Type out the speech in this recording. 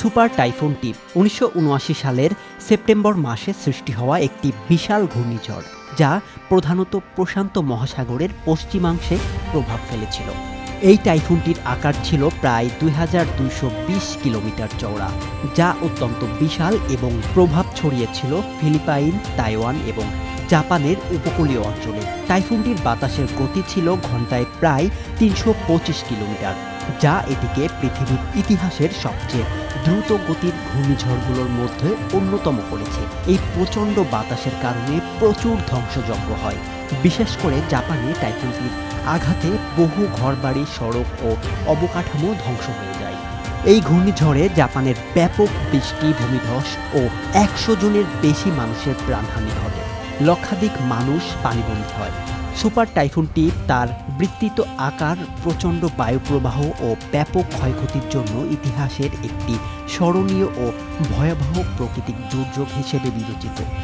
Super typhoon টিপ উনিশশো উনআশি সালের সেপ্টেম্বর মাসে সৃষ্টি হওয়া একটি বিশাল ঘূর্ণিঝড়, যা প্রধানত প্রশান্ত মহাসাগরের পশ্চিমাংশে প্রভাব ফেলেছিল। এই টাইফুনটির আকার ছিল প্রায় দুই হাজার দুইশো বিশ কিলোমিটার চওড়া, যা অত্যন্ত বিশাল এবং প্রভাব ছড়িয়েছিল ফিলিপাইন, তাইওয়ান এবং জাপানের উপকূলীয় অঞ্চলে। টাইফুনটির বাতাসের গতি ছিল ঘন্টায় প্রায় তিনশো পঁচিশ কিলোমিটার, যা এটিকে পৃথিবীর ইতিহাসের সবচেয়ে দ্রুত গতির ঘূর্ণিঝড়গুলোর মধ্যে অন্যতম করেছে এই প্রচণ্ড বাতাসের কারণে প্রচুর ধ্বংসযজ্ঞ হয়। বিশেষ করে জাপানে টাইফুনটির আঘাতে বহু ঘরবাড়ি, সড়ক ও অবকাঠামো ধ্বংস হয়ে যায়। এই ঘূর্ণিঝড়ে জাপানের ব্যাপক বৃষ্টি, ভূমিধস ও একশো জনের বেশি মানুষের প্রাণহানি ঘটে। লক্ষাধিক মানুষ পানিবন্দী হয়। সুপার টাইফুনটি তার বৃত্তিত আকার, প্রচণ্ড বায়ুপ্রবাহ ও ব্যাপক ক্ষয়ক্ষতির জন্য ইতিহাসের একটি স্মরণীয় ও ভয়াবহ প্রাকৃতিক দুর্যোগ হিসেবে বিবেচিত।